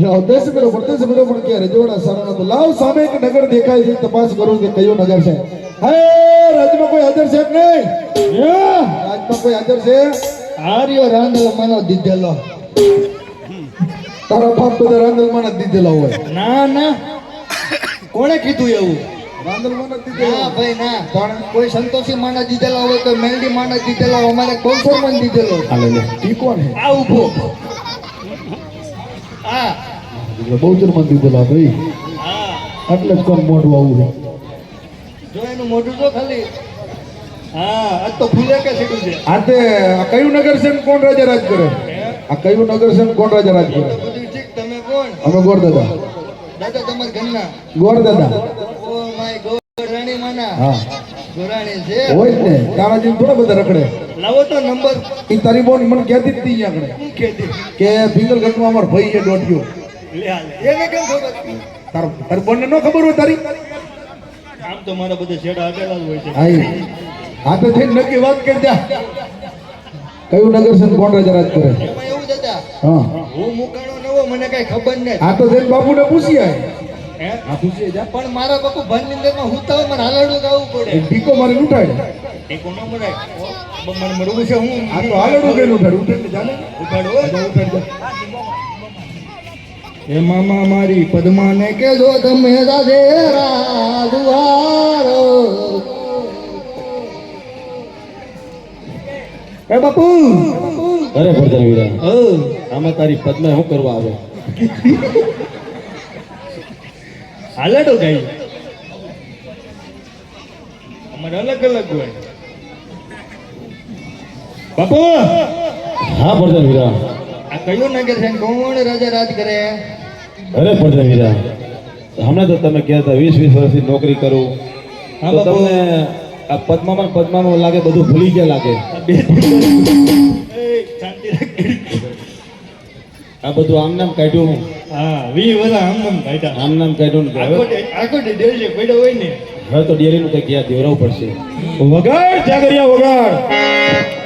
લાવ અવદેશ મેરો પ્રદેશ મેરો પણ કે રજવાડા સારાનો તો લાવ સામે એક નગર દેખાય છે તપાસ કરું કે કયો નગર છે. હે રાજમાં કોઈ હાજર છે કે નહીં? રાજમાં કોઈ હાજર છે? આર્યો રાંધલ માનો દીધેલો. તારા બાપ બધા રાંધલ જ દીધેલો હોય. ના ના. કોણે કીધું એવું? કોઈ સંતોષી માના દીધેલા હોય કોઈ મેલડી માના દીધેલા હોય અમારે કોલસરમાં દીધેલો આ ઊભો. આ. બહુચર મંદિર બોલા ભાઈ. એટલે જ કોણ મોઢું આવું છે? જો એનું મોઢું જો ખાલી. હા તો ફૂલે કે સીધું છે. આ તે કયું નગર છે કોણ રાજા રાજ કરે? આ કયું નગર છે કોણ રાજા રાજ કરે? તમે કોણ? અમે ગોર દાદા. દાદા તમારા ઘરના? ગોર દાદા. ઓ માય રાણી માના. હા. ગોરાણી છે? હોય જ ને. તારા થોડા બધા રખડે. લાવો તો નંબર. ઈ તારી બોન મને કહેતી જ તી આગળ. કે ભીગલ ઘટમાં અમારો ભાઈ છે દોઢ્યો. એને કેમ ખબર? તાર તારી બોનને ખબર હોય તારી? આમ તો મારા બધા છેડા આગેલા હોય છે. હા હા તો થઈને નક્કી વાત કરી જા કયું નગર છે કોણ રાજા કરે? એમાં એવું દાદા હા. હું મુકાણો નવો મને કઈ ખબર નહીં આ તો જઈને બાપુને પૂછી આય આ પૂછી જા. પણ મારા બાપુ ભન નિંદરમાં હું હોય મને હાલડું ગાવું પડે. એક મારે ઉઠાડે ટેકો ન મરાય મને મળવું છે હું આ તો હાલડું કઈ ઉઠાડે. ઉઠાડે જાને. ઉઠાડો ઉઠાડ જા. હે મામા મારી પદ્માને કેજો તમે દાદે બાપુ! અરે ભરતર વીરા ઓ આમાં તારી પદ્મા શું કરવા આવે? તો ગાઈ. અમારે અલગ અલગ હોય. બાપુ! હા ભરતર વીરા. આ કયું નગર છે? કોણ રાજા રાજ કરે? અરે પણ વીરા હમણાં તો તમે કહેતા વીસ વીસ વર્ષથી નોકરી કરું. હા, તો તમને આ પદ્મામાં પદ્મામાં લાગે બધું ભૂલી ગયા લાગે. આ બધું આમ નામ કાઢ્યું હા. વી વરા આમ નામ કાઢ્યા. આમ નામ કાઢ્યું ને હવે? આખો આખો ડેલી પડ્યો હોય ને. હવે તો ડેરીનું કંઈક યાદ દેવરાવું પડશે. વગાડ જાગરિયા વગાડ.